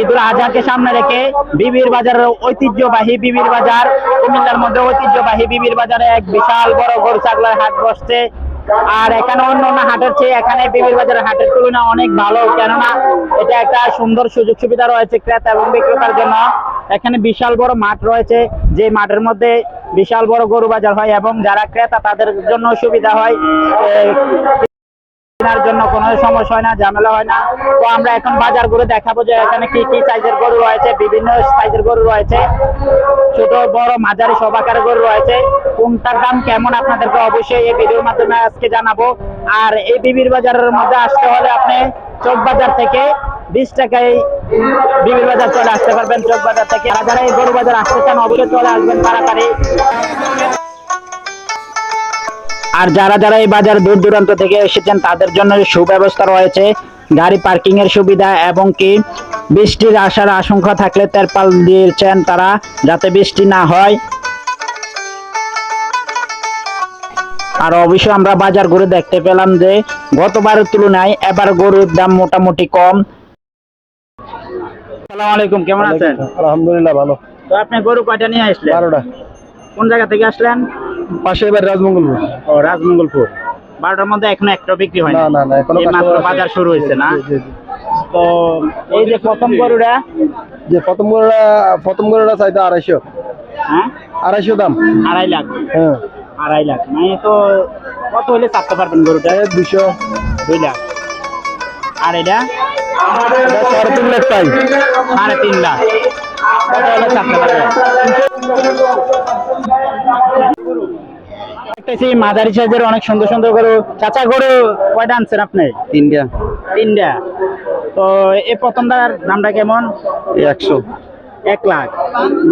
ঈদুল আজহাকে সামনে রেখে বিবির বাজারের ঐতিহ্যবাহী বিবির বাজার, কুমিল্লার মধ্যে ঐতিহ্যবাহী বিবির বাজারে এক বিশাল বড় গরু ছাগলের হাট বসছে। আর এখানে অন্য অন্য হাটের চেয়ে এখানে বিবির বাজারের হাটের তুলনায় অনেক ভালো, কেননা এটা একটা সুন্দর সুযোগ সুবিধা রয়েছে ক্রেতা এবং বিক্রেতার জন্য। এখানে বিশাল বড় মাঠ রয়েছে, যে মাঠের মধ্যে বিশাল বড় গরু বাজার হয় এবং যারা ক্রেতা তাদের জন্য সুবিধা হয়। কেনার জন্য কোনো সমস্যা হয় না, ঝামেলা হয় না। তো আমরা এখন বাজার ঘুরে দেখাবো যে এখানে কি কি সাইজের গরু রয়েছে, বিভিন্ন সাইজের গরু রয়েছে। ছোট, বড়, মাঝারি, সব আকারের গরু রয়েছে। কোনটার দাম কেমন আপনাদেরকে অবশ্যই এই ভিডিওর মাধ্যমে আজকে জানাব। আর এই বিবির বাজারের মধ্যে আসতে হলে আপনি চোখ বাজার থেকে বিশ টাকায় বিবির বাজার চলে আসতে পারবেন। চোখ বাজার থেকে যারা গরু বাজার আসতে চান, অবশ্যই চলে আসবেন তাড়াতাড়ি। আর যারা যারা এই বাজার দূর দূরান্ত থেকে এসেছেন তাদের জন্য সুব্যবস্থা রয়েছে গাড়ি পার্কিং এর সুবিধা এবং কি বৃষ্টির আসার আশঙ্কা থাকলে তেরপাল দিয়েছেন তারা যাতে বৃষ্টি না হয়। আর অবশ্যই আমরা বাজার ঘুরে দেখতে পেলাম যে গতবারের তুলনায় এবার গরুর দাম মোটামুটি কম। আসসালামু আলাইকুম কেমন আছেন? আলহামদুলিল্লাহ ভালো। তো আপনি গরু কয়টা নিয়ে আসলেন? বারোটা। কোন জায়গা থেকে আসলেন? পাশে এবার রাজমঙ্গলপুর। ও রাজমঙ্গলপুর। বারোটার মধ্যে এখনও একটা বিক্রি হয় না? না না এখনও মাত্র বাজার শুরু হয়েছে না। তো এই যে প্রথম গরুটা? যে প্রথম গরুটা প্রথম গরুটা চাইতে আড়াইশো। হ্যাঁ? আড়াইশো দাম। আড়াই লাখ। হ্যাঁ। আড়াই লাখ। মানে তো কত হলে চাপতে পারবেন গরুটা? দুশো দুই লাখ। আর এটা সাড়ে তিন লাখ চাই। সাড়ে তিন লাখ। কত হলে চাপতে পারবেন? দেখতেছি মাঝারি সাইজের অনেক সুন্দর সুন্দর গরু। চাচা গরু কয়টা আনছেন আপনি? তিনটা। তিনটা। তো এই প্রথমটার দামটা কেমন? একশো। এক লাখ।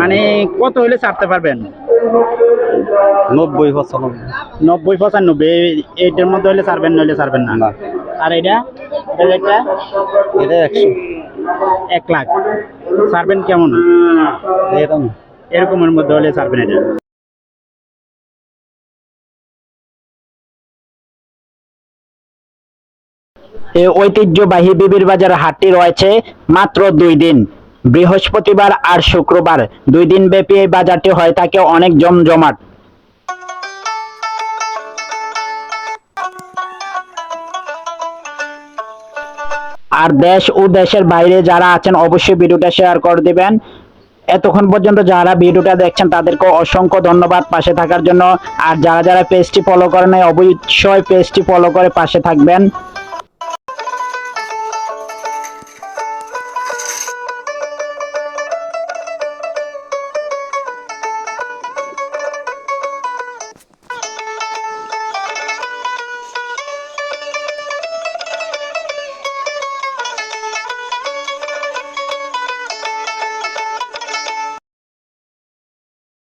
মানে কত হলে ছাড়তে পারবেন? নব্বই পঁচানব্বই। নব্বই পঁচানব্বই। এইটার মধ্যে হলে ছাড়বেন নইলে ছাড়বেন না। আর এটা? এটা এটা একশো। এক লাখ। ছাড়বেন কেমন? এরকম। এরকমের মধ্যে হলে ছাড়বেন এটা। ঐতিহ্যবাহী বিবির বাজার হাটটি রয়েছে মাত্র দুই দিন। বৃহস্পতিবার আর শুক্রবার দুই দিন ব্যাপী এই বাজারটি হয়ে থাকে অনেক জমজমাট। আর দেশ ও দেশের বাইরে যারা আছেন অবশ্যই ভিডিওটা শেয়ার করে দিবেন। এতক্ষণ পর্যন্ত যারা ভিডিওটা দেখছেন তাদেরকে অসংখ্য ধন্যবাদ পাশে থাকার জন্য। আর যারা যারা পেজটি ফলো করেন অবশ্যই পেজটি ফলো করে পাশে থাকবেন।